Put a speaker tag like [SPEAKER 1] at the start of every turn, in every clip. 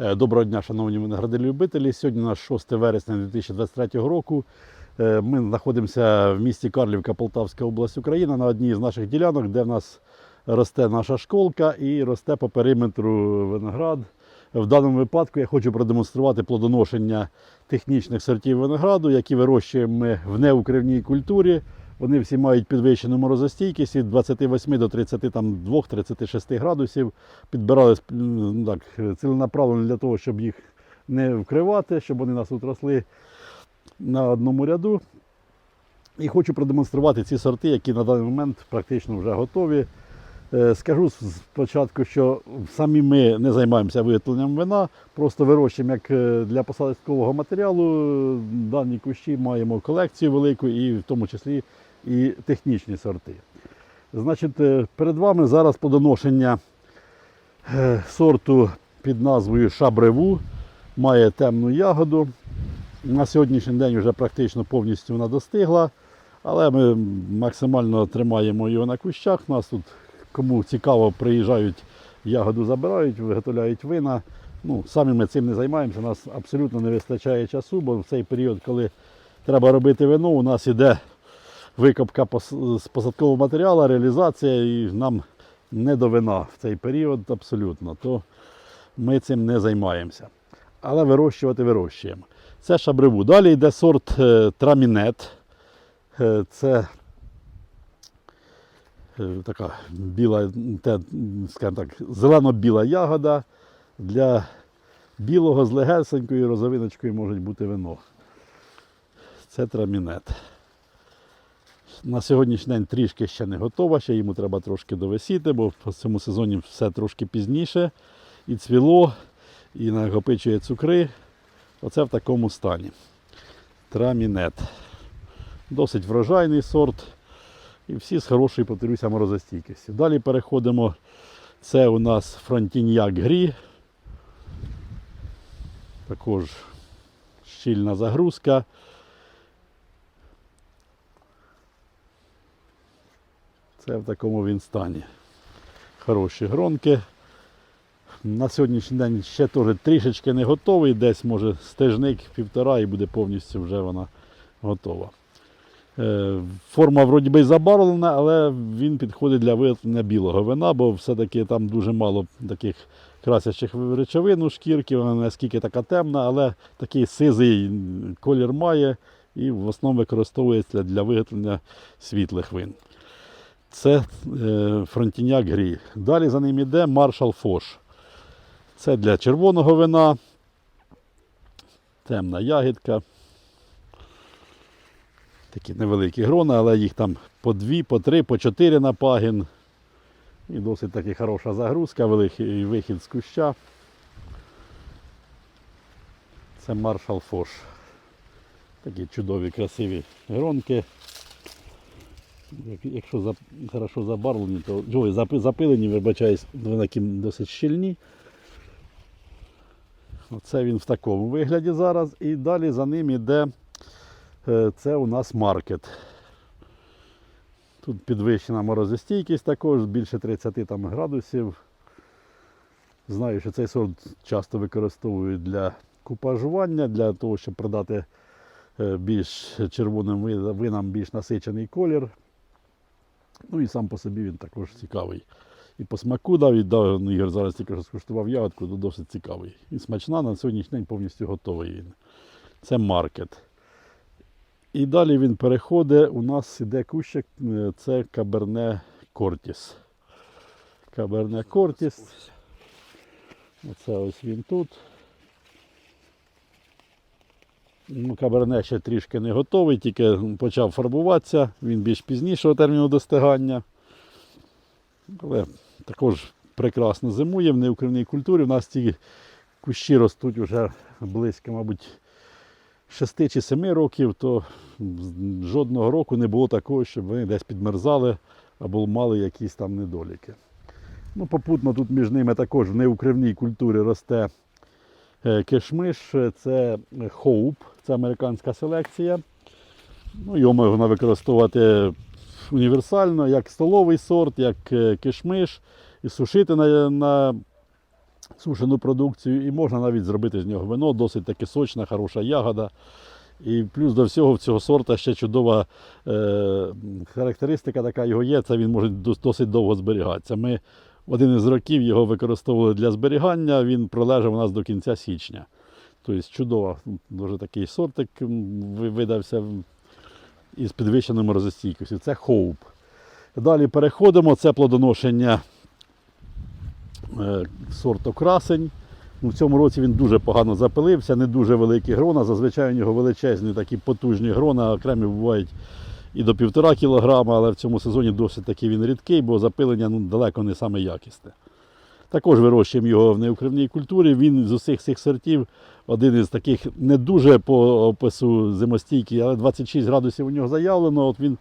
[SPEAKER 1] Е, Доброго дня, шановні виноградарі-любителі. Сьогодні у нас 6 вересня 2023 року. Е, Ми знаходимося в місті Карлівка, Полтавська область, Україна, на одній з наших ділянок, де в нас росте наша школка і росте по периметру виноград. В даному випадку я хочу продемонструвати плодоношення технічних сортів винограду, які вирощуємо ми в неукривній культурі. Вони всі мають підвищену морозостійкість від 28 до 32-36 градусів. Підбирали м, так, ціленаправлено для того, щоб їх не вкривати, щоб вони нас тут росли на одному ряду. І хочу продемонструвати ці сорти, які на даний момент практично вже готові. Е, Скажу спочатку, що самі ми не займаємося виготовленням вина, просто вирощуємо як е, для посадкового матеріалу. Дані кущі маємо колекцію велику і в тому числі і технічні сорти. Значить, е, перед вами зараз подоношення е, сорту під назвою Шабреву. Має темну ягоду. На сьогоднішній день вже практично повністю вона достигла, але ми максимально тримаємо його на кущах. Нас тут, кому цікаво, приїжджають, ягоду забирають, виготовляють вина. Ну, самі ми цим не займаємося, у нас абсолютно не вистачає часу, бо в цей період, коли треба робити вино, у нас іде викопка з посадкового матеріалу, реалізація, і нам не до вина в цей період абсолютно. То ми цим не займаємося. Але вирощувати вирощуємо. Це шабреву. Далі йде сорт е, трамінет. Е, Це е, така біла, скажімо так, зелено-біла ягода. Для білого з легесенькою розовиночкою може бути вино. Це трамінет. На сьогоднішній день трішки ще не готова, ще йому треба трошки довисіти, бо в цьому сезоні все трошки пізніше. І цвіло, і накопичує цукри. Оце в такому стані. Трамінет. Досить врожайний сорт. І всі з хорошою, повторюся, морозостійкістю. Далі переходимо. Це у нас фронтіньяк грі. Також щільна загрузка. Це в такому він стані. Хороші гронки. На сьогоднішній день ще теж трішечки не готовий, десь може стежник півтора і буде повністю вже вона готова. Е, Форма вроді би забарвлена, але він підходить для виготовлення білого вина, бо все-таки там дуже мало таких красячих речовин у шкірки, вона наскільки така темна, але такий сизий колір має і в основному використовується для виготовлення світлих вин. Це е, фронтіняк грі. Далі за ним йде маршал Фош. Це для червоного вина. Темна ягідка. Такі невеликі грони, але їх там по дві, по три, по чотири на пагін. І досить таки хороша загрузка, великий вихід з куща. Це маршал Фош. Такі чудові, красиві гронки. Як- Якщо за, хорошо забарвлені, то ой, запилені, вибачаюсь, вони такі досить щільні. Оце він в такому вигляді зараз. І далі за ним іде е, це у нас маркет. Тут підвищена морозостійкість також, більше 30 там, градусів. Знаю, що цей сорт часто використовують для купажування, для того, щоб продати е, більш червоним винам більш насичений колір. Ну і сам по собі він також цікавий. І по смаку дав, і ну, Ігор зараз тільки що скуштував ягодку, то досить цікавий. І смачна, на сьогоднішній день повністю готовий він. Це маркет. І далі він переходить, у нас іде кущик, е, це Каберне Кортіс. Каберне Кортіс. Оце ось він тут. Ну, Каберне ще трішки не готовий, тільки почав фарбуватися, він більш пізнішого терміну достигання. Але також прекрасно зимує в неукривній культурі. У нас ці кущі ростуть вже близько, мабуть, 6 чи 7 років, то жодного року не було такого, щоб вони десь підмерзали або мали якісь там недоліки. Ну, попутно тут між ними також в неукривній культурі росте е, кишмиш, е, це хоуп, це американська селекція. Ну, його можна використовувати універсально, як столовий сорт, як е, кишмиш, і сушити на, на сушену продукцію і можна навіть зробити з нього вино, досить таки сочна, хороша ягода. І плюс до всього в цього сорта ще чудова е, характеристика така його є, це він може досить довго зберігатися. Ми один із років його використовували для зберігання, він пролежав у нас до кінця січня. Тобто чудово, дуже такий сортик видався із підвищеною морозостійкістю. Це хоуп. Далі переходимо, це плодоношення е, сорту красень. Ну, В цьому році він дуже погано запилився, не дуже великі грона. Зазвичай у нього величезні такі потужні грона, окремі бувають і до півтора кілограма, але в цьому сезоні досить таки він рідкий, бо запилення ну, далеко не саме якісне. Також вирощуємо його в неукривній культурі. Він з усіх цих сортів один із таких не дуже по опису зимостійкий, але 26 градусів у нього заявлено. От він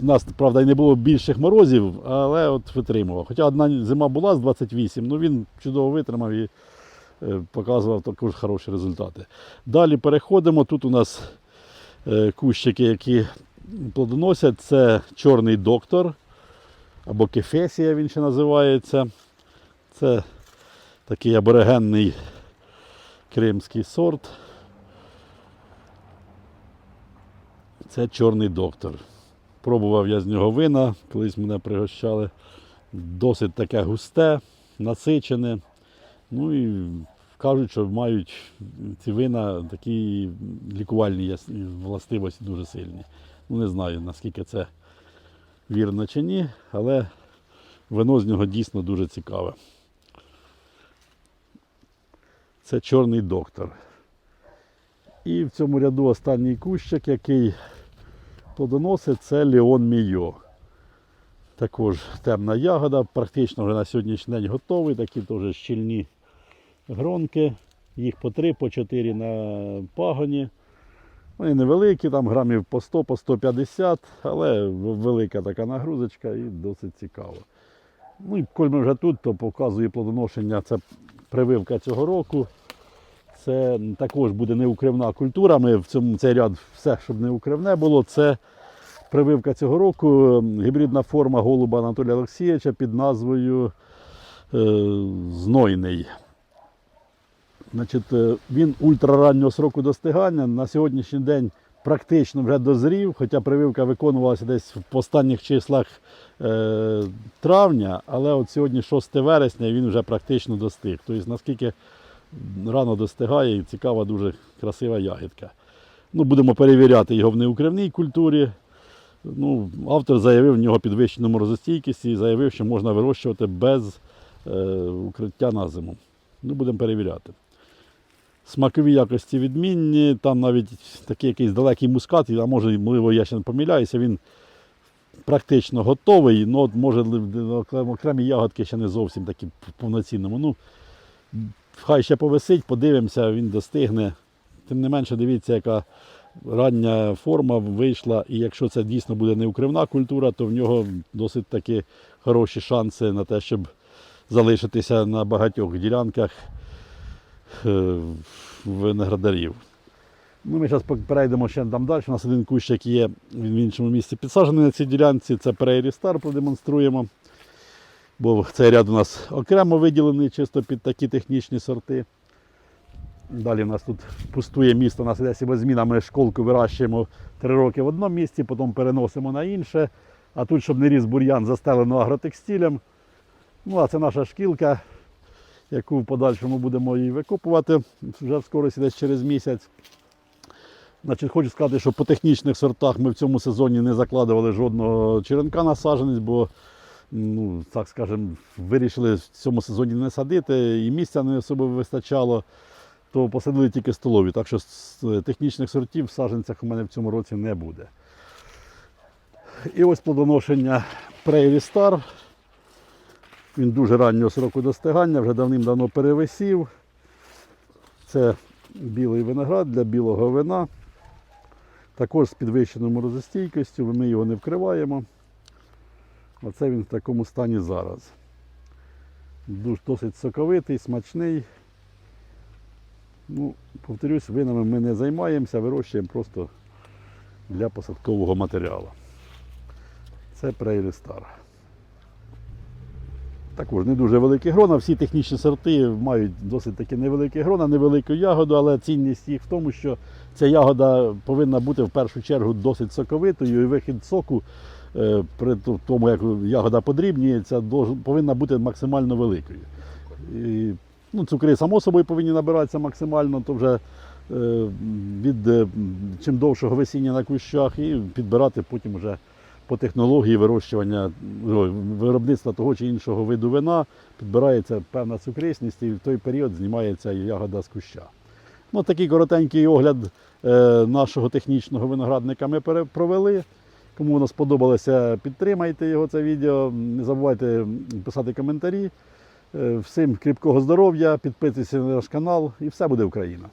[SPEAKER 1] у нас, правда, і не було більших морозів, але от витримував. Хоча одна зима була з 28, ну він чудово витримав і е, показував також хороші результати. Далі переходимо. Тут у нас е, кущики, які плодоносять. Це чорний доктор або кефесія він ще називається. Це такий аборигенний кримський сорт. Це чорний доктор. Пробував я з нього вина, колись мене пригощали. Досить таке густе, насичене. Ну і кажуть, що мають ці вина такі лікувальні властивості дуже сильні. Ну не знаю, наскільки це вірно чи ні, але вино з нього дійсно дуже цікаве. Це чорний доктор. І в цьому ряду останній кущик, який плодоносить, це Леон Мійо. Також темна ягода, практично вже на сьогоднішній день готовий, такі теж щільні гронки. Їх по 3, по 4 на пагоні. Вони невеликі, там грамів по 100, по 150, але велика така нагрузочка і досить цікаво. Ну і коли ми вже тут, то показує плодоношення. Це прививка цього року. Це також буде неукривна культура. Ми в цьому цей ряд все, щоб не укривне було. Це прививка цього року. Гібридна форма голуба Анатолія Олексійовича під назвою е, Знойний. Значить, е, він ультрараннього сроку достигання. На сьогоднішній день практично вже дозрів, хоча прививка виконувалася десь в останніх числах е, травня, але от сьогодні 6 вересня він вже практично достиг. Тобто наскільки рано достигає і цікава, дуже красива ягідка. Ну, будемо перевіряти його в неукривній культурі. Ну, автор заявив в нього підвищену морозостійкість і заявив, що можна вирощувати без е, укриття на зиму. Ну, будемо перевіряти. Смакові якості відмінні, там навіть такий якийсь далекий мускат, а може, можливо, я ще не помиляюся, він практично готовий, от, може окрем- окремі ягодки ще не зовсім такі повноцінному. Ну, хай ще повисить, подивимося, він достигне. Тим не менше, дивіться, яка рання форма вийшла, і якщо це дійсно буде неукривна культура, то в нього досить таки хороші шанси на те, щоб залишитися на багатьох ділянках е, виноградарів. Ну, ми зараз перейдемо ще там далі. У нас один кущик є він в іншому місці підсаджений на цій ділянці. Це Prairie Star продемонструємо. Бо цей ряд у нас окремо виділений чисто під такі технічні сорти. Далі у нас тут пустує місто, у нас іде сівозміна, ми школку вирощуємо три роки в одному місці, потім переносимо на інше. А тут, щоб не ріс бур'ян, застелено агротекстилем. Ну, а це наша шкілка, яку в подальшому будемо її викопувати вже в скорості десь через місяць. Значить, хочу сказати, що по технічних сортах ми в цьому сезоні не закладували жодного черенка на бо ну, так скажем, вирішили в цьому сезоні не садити, і місця не особо вистачало, то посадили тільки столові. Так що технічних сортів в саджанцях у мене в цьому році не буде. І ось плодоношення Prairie Star. Він дуже раннього сроку достигання, вже давним-давно перевисів. Це білий виноград для білого вина. Також з підвищеною морозостійкістю, ми його не вкриваємо. Оце він в такому стані зараз. Дуже досить соковитий, смачний. Ну, повторюсь, винами ми не займаємося, вирощуємо просто для посадкового матеріалу. Це Prairie Star. Також не дуже великі грона. Всі технічні сорти мають досить таки невеликі грона, невелику ягоду, але цінність їх в тому, що ця ягода повинна бути в першу чергу досить соковитою, і вихід соку е, при тому, як ягода подрібнюється, повинна бути максимально великою. І, ну, цукри, само собою, повинні набиратися максимально, то вже е, від е, чим довшого висіння на кущах і підбирати потім вже по технології вирощування виробництва того чи іншого виду вина підбирається певна цукрисність і в той період знімається ягода з куща. Ну, такий коротенький огляд е, нашого технічного виноградника ми провели. Кому воно сподобалося, підтримайте його це відео. Не забувайте писати коментарі. Е, Всім кріпкого здоров'я, підписуйтесь на наш канал і все буде Україна.